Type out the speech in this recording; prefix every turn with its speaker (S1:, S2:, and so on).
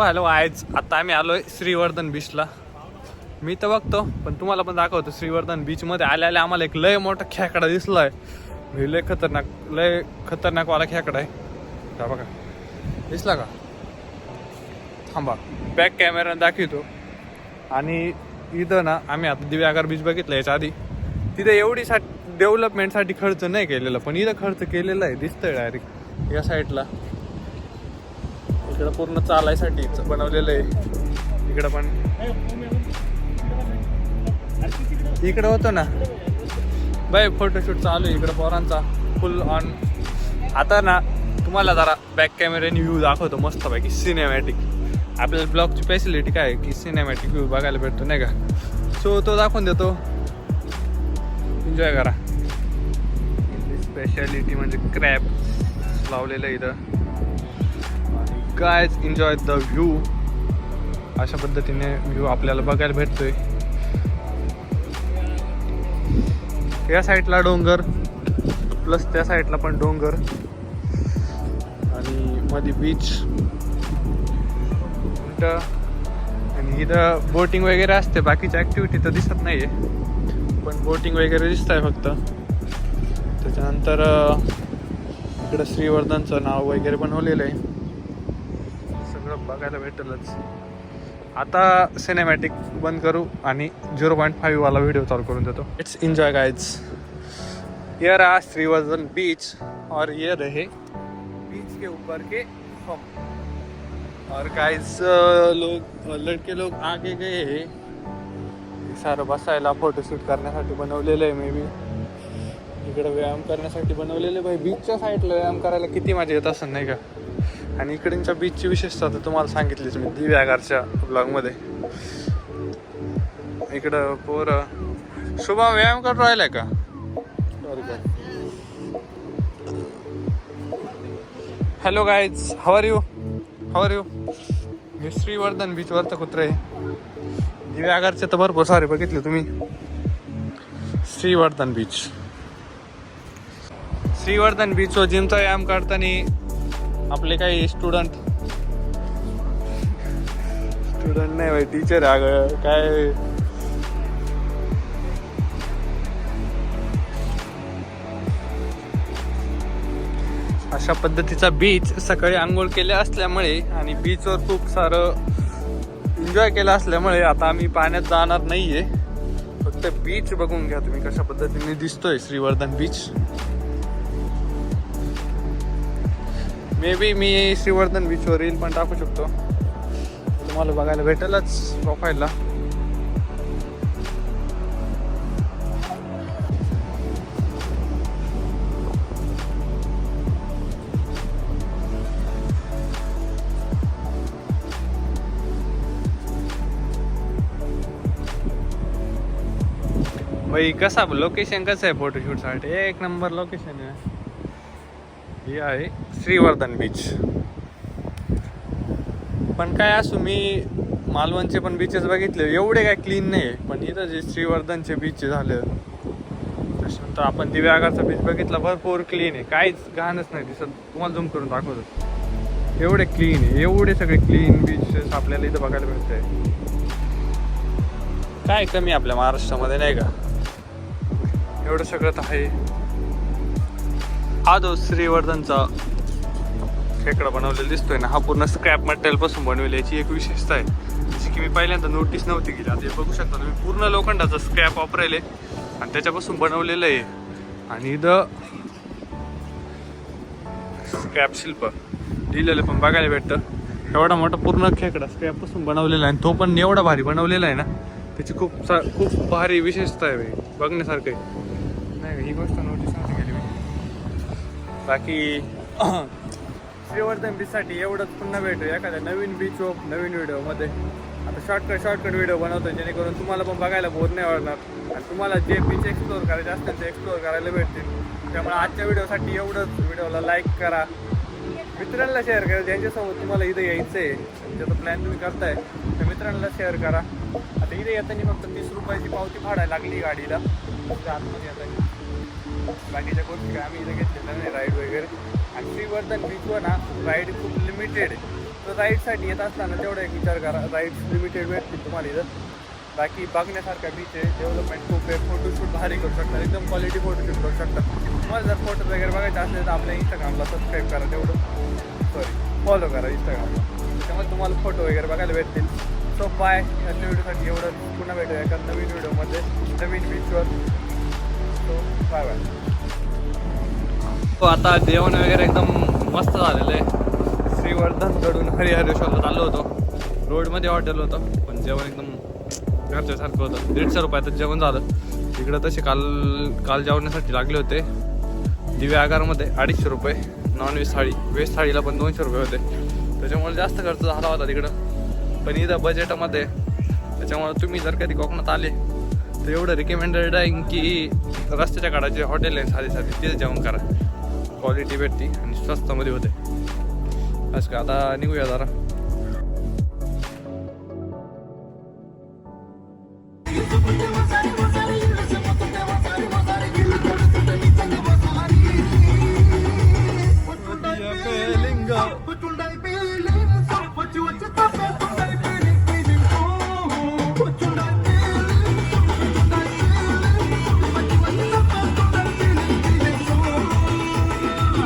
S1: Hello आज आता आम्ही आलो आहे श्रीवर्धन बीचला मी तर बघतो पण तुम्हाला पण दाखवतो श्रीवर्धन बीच मध्ये आल्याला आम्हाला एक लय मोठा खेकडा दिसलाय. म्हणजे लय खतरनाक लय खतरनाक वाला खेकडा आहे. हा बघा. दिसला का? थांबा बॅक कॅमेरा दाखवतो. आणि इथं ना आम्ही आता दिव्यागार बीच बघितलं याच्या आधी. तिथे एवढी सा डेव्हलपमेंटसाठी खर्च नाही केलेला पण इथं खर्च केलेला आहे दिसतंय डायरेक्ट या साईडला इकडं पूर्ण चालायसाठी बनवलेलं आहे. इकडं पण. इकडं होतो ना. बाय फोटोशूट चालू आहे इकडं पोरांचा. फुल ऑन आता ना तुम्हाला जरा बॅक कॅमेऱ्याने व्ह्यू दाखवतो मस्त पैकी सिनेमॅटिक आपल्याला ब्लॉगची फॅसिलिटी काय की सिनेमॅटिक व्ह्यू बघायला भेटतो नाही का? सो तो दाखवून देतो. एन्जॉय करा. स्पेशालिटी म्हणजे क्रॅप लावलेलं आहे इथं. गायज एन्जॉय द व्ह्यू अशा पद्धतीने व्ह्यू आपल्याला बघायला भेटतोय. या साईडला डोंगर प्लस त्या साईडला पण डोंगर. आणि मध्ये बीच आणि इथं बोटिंग वगैरे असते. बाकीची ॲक्टिव्हिटी तर दिसत नाही आहे पण बोटिंग वगैरे दिसत आहे फक्त. त्याच्यानंतर इकडं श्रीवर्धनचं नाव वगैरे बनवलेलं आहे. सगळं बघायला भेटेलच. आता सिनेमॅटिक बंद करू आणि झिरो पॉईंट फाईव्ह वाला व्हिडिओ चालू करून देतो. इट्स एन्जॉय गाइड्स आज थ्री श्रीवर्धन बीच और ये रहे बीच के ऊपर के हम और गाइस लोग लड़के लोग आगे गए हैं। हे सारं बसायला फोटोशूट करण्यासाठी बनवलेलं आहे मे बी इकडं व्यायाम करण्यासाठी बनवलेलं आहे. भाई बीचच्या साईडला व्यायाम करायला किती मजा येत असं नाही का? आणि इकडच्या बीचची विशेषता तर तुम्हाला सांगितलीच मी दिव्यागारच्या ब्लॉगमध्ये इकडं पोर. शुभम व्यायाम करून राहिलाय का? Hello guys how are you how are you मी श्रीवर्धन बीचवरचं कुत्र. आहे दिव्यागारचे तर भरपूर सारे बघितले तुम्ही. श्रीवर्धन बीच श्रीवर्धन बीचवर जिमचा व्यायाम करताना आपले काही स्टुडंट स्टुडंट नाही भाई टीचर आहे काय? अशा पद्धतीचा बीच सकाळी आंघोळ केल्या असल्यामुळे आणि बीचवर खूप सारं एन्जॉय केलं असल्यामुळे आता आम्ही पाण्यात जाणार नाहीये. फक्त बीच बघून घ्या तुम्ही कशा पद्धतीने दिसतोय श्रीवर्धन बीच मे बी मी श्रीवर्धन बीचवर रील पण टाकू शकतो. तुम्हाला बघायला भेटेलच प्रोफाईलला भाई कसा लोकेशन कसं आहे फोटोशूटसाठी एक नंबर लोकेशन आहे. हे आहे श्रीवर्धन बीच पण काय असू मी मालवणचे पण बीचेस बघितले. एवढे काय क्लीन नाही पण इथं जे श्रीवर्धनचे बीच झाले त्याच्यानंतर आपण दिव्यागारचा बीच बघितला भरपूर क्लीन आहे. काहीच घाणच नाही दिसत. तुम्हाला झूम करून दाखवतो. एवढे क्लीन आहे. एवढे सगळे क्लीन बीचेस आपल्याला इथं बघायला मिळत काय कमी आपल्या महाराष्ट्रामध्ये नाही का? एवढं सगळं तर आहे. हा जो श्रीवर्धनचा खेकडा बनवलेला दिसतोय ना हा पूर्ण स्क्रॅप मटेरियलपासून बनवली याची एक विशेषता आहे. जशी की मी पहिल्यांदा नोटीस नव्हती केली आता बघू शकता तुम्ही पूर्ण लोखंडाचा स्क्रॅप वापरायले आणि त्याच्यापासून बनवलेलं आहे. आणि इथं स्क्रॅप शिल्प लिहिलेलं पण बघायला भेटतं. एवढा मोठा पूर्ण खेकडा स्क्रॅपपासून बनवलेला आहे आणि तो पण एवढा भारी बनवलेला आहे ना त्याची खूप सा खूप भारी विशेषता आहे भाई बघण्यासारखं आहे. नाही ही गोष्ट नोटीस बाकी श्रीवर्धन बीचसाठी एवढंच पुन्हा भेटू एखाद्या नवीन बीच ऑफ नवीन व्हिडिओमध्ये आता शॉर्टकट शॉर्टकट व्हिडिओ बनवतो जेणेकरून तुम्हाला पण बघायला बोर नाही वाटणार. आणि तुम्हाला जे बीच एक्सप्लोअर करायचे असतील ते एक्सप्लोअर करायला भेटतील. त्यामुळे आजच्या व्हिडिओसाठी एवढंच. व्हिडिओला लाईक करा. मित्रांना शेअर करा. ज्यांच्यासोबत तुम्हाला इथं यायचं आहे ज्याचा प्लॅन तुम्ही करताय तर मित्रांना शेअर करा. आता इथे येताना फक्त तीस रुपयाची पावती फाडायला लागली गाडीला. आतमध्ये येताना. बाकीच्या गोष्टी आम्ही इथे घेतलेल्या नाही राईड वगैरे. आणि श्रीवर्धन बीचवर ना राईड खूप लिमिटेड आहे.
S2: तर राईडसाठी येत असताना तेवढं एक विचार करा राईड्स लिमिटेड भेटतील तुम्हाला इथं. बाकी बघण्यासारखा बीच आहे डेव्हलपमेंट खूप आहे फोटोशूट भारी करू शकतात एकदम क्वालिटी फोटोशूट करू शकतात तुम्हाला जर फोटो वगैरे बघायचे असले तर आपल्या इंस्टाग्रामला सबस्क्राईब करा तेवढं. सॉरी फॉलो करा इंस्टाग्रामला त्यामुळे तुम्हाला फोटो वगैरे बघायला भेटतील. सो बाय या व्हिडिओसाठी एवढं पुन्हा भेटूया एका नवीन व्हिडिओमध्ये नवीन बीचवर बाय बाय
S1: हो, आता जेवण वगैरे एकदम मस्त झालेलं आहे.
S2: श्रीवर्धनकडून
S1: हरिहरेश्वरला चाललो होतो. रोडमध्ये हॉटेल होतं पण जेवण एकदम घरच्यासारखं होतं. दीडशे रुपयातच जेवण झालं. इकडं तसे काल काल जेवण्यासाठी लागले होते. दिव्या आगारमध्ये अडीचशे रुपये नॉनव्हेज थाळी. व्हेज थाळीला पण दोनशे रुपये होते. त्याच्यामुळे जास्त खर्च झाला होता तिकडं. पण इथं बजेटमध्ये त्याच्यामुळे तुम्ही जर कधी कोकणात आले तर एवढं रिकमेंडेड आहे की रस्त्याच्या काळाचे हॉटेल आहे साधे साधे तिथे जेवण करा. क्वालिटी भेटते आणि स्वस्तामध्ये होते. असं का आता निघूया जरा.